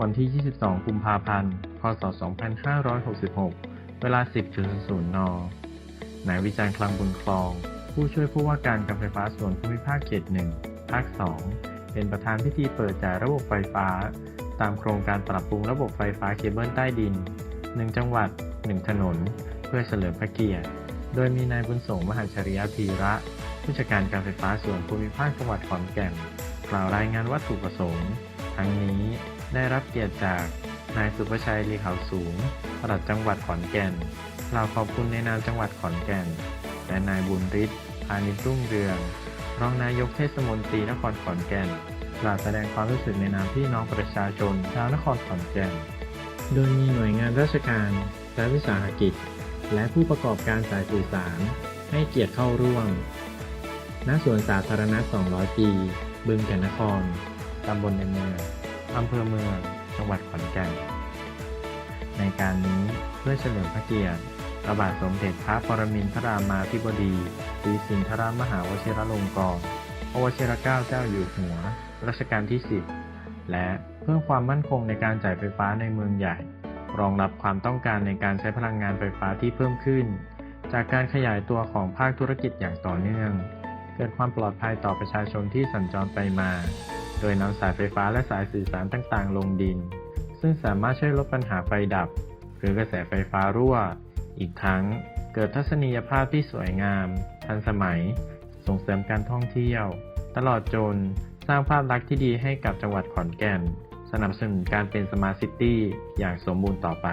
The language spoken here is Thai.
วันที่ 22 กุมภาพันธ์ พศ 2566 เวลา 10.00 น นายวิจารณ์คลังบุญคลอง ผู้ช่วยผู้ว่าการการไฟฟ้าส่วนภูมิภาคเขต1ภาค 2 เป็นประธานพิธีเปิดจ่ายระบบไฟฟ้า ตามโครงการปรับปรุงระบบไฟฟ้าเคเบิลใต้ดิน 1 จังหวัด 1 ถนน เพื่อเฉลิมพระเกียรติ โดยมีนายบุญส่งมหาชริยพีระ ผู้จัดการการไฟฟ้าส่วนภูมิภาคจังหวัดขอนแก่น กล่าวรายงานวัตถุประสงค์ ทั้งนี้ ได้รับเกียรติจาก นายสุภชัยลีขาวสูงปลัดจังหวัดขอนแก่นกล่าวขอบคุณในนามจังหวัดขอนแก่น และนายบุญฤทธิ์พานิชรุ่งเรือง รองนายกเทศมนตรีนครขอนแก่นกล่าวแสดงความรู้สึกในนามพี่น้องประชาชนชาวนครขอนแก่น โดยมีหน่วยงานราชการและวิสาหกิจ และผู้ประกอบการสายสื่อสาร ให้เกียรติเข้าร่วม ณ สวนสาธารณะ 200 ปี บึงแก่นนคร ตำบลในเมือง อำเภอเมือง จังหวัดขอนแก่น ในการนี้เพื่อเฉลิมพระเกียรติพระบาทสมเด็จพระปรมินทรามาธิบดีศรีสินทรามหาวชิรลงกรณ์พระวชิรเกล้าเจ้าอยู่หัว รัชกาลที่ 10 และเพื่อความมั่นคงในการจ่ายไฟฟ้าในเมืองใหญ่ รองรับความต้องการในการใช้พลังงานไฟฟ้าที่เพิ่มขึ้น จากการขยายตัวของภาคธุรกิจอย่างต่อเนื่อง เกิดความปลอดภัยต่อประชาชนที่สัญจรไปมา ดยนำสายไฟฟ้าและสายสื่อสารต่างๆ ลงดิน ซึ่งสามารถช่วยลดปัญหาไฟดับ หรือกระแสไฟฟ้ารั่ว อีกทั้งเกิดทัศนียภาพที่สวยงาม ทันสมัย ส่งเสริมการท่องเที่ยว ตลอดจนสร้างภาพลักษณ์ที่ดีให้กับจังหวัดขอนแก่น สนับสนุนการเป็นสมาร์ทซิตี้อย่างสมบูรณ์ต่อไป